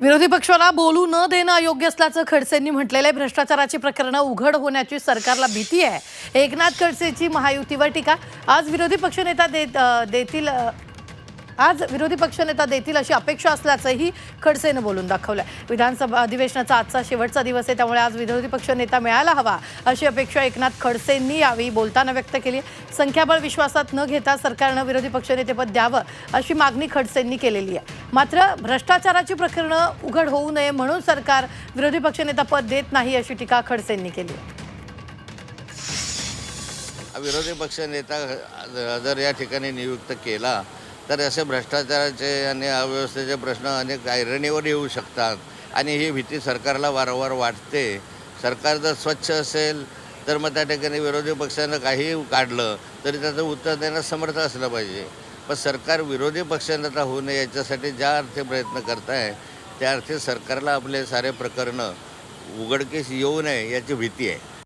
विरोधी पक्षाला बोलू न देणं अयोग्य असल्याचं खडसेंनी म्हटलेलं आहे. भ्रष्टाचाराची प्रकरणं उघड होण्याची सरकारला भीती आहे. एकनाथ खडसेची महायुतीवर टीका. आज विरोधी पक्षनेता देत देतील आज विरोधी पक्षनेता देतील अशी अपेक्षा असल्याचंही खडसेनं बोलून दाखवलं विधानसभा अधिवेशनाचा आजचा शेवटचा दिवस आहे त्यामुळे आज विरोधी पक्षनेता मिळायला हवा अशी अपेक्षा एकनाथ खडसेंनी यावेळी बोलताना व्यक्त केली संख्याबळ विश्वासात न घेता सरकारनं विरोधी पक्षनेतेपद द्यावं अशी मागणी खडसेंनी केलेली आहे. मात्र भ्रष्टाचाराची प्रकरणं उघड होऊ नये म्हणून सरकार विरोधी पक्षनेता पद देत नाही अशी टीका खडसेंनी केली आहे. विरोधी पक्ष नेता जर या ठिकाणी नियुक्त केला तर असे भ्रष्टाचाराचे आणि अव्यवस्थेचे प्रश्न अनेक ऐरणीवर येऊ शकतात. आणि ही भीती सरकारला वारंवार वाटते. सरकार जर स्वच्छ असेल तर मग त्या ठिकाणी विरोधी पक्षानं काही काढलं तरी त्याचं उत्तर देण्यास समर्थ असलं पाहिजे. पण सरकार विरोधी पक्षनेता होऊ नये याच्यासाठी ज्या अर्थी प्रयत्न करत आहे त्या अर्थी सरकारला आपले सारे प्रकरणं उघडकीस येऊ नये याची भीती आहे.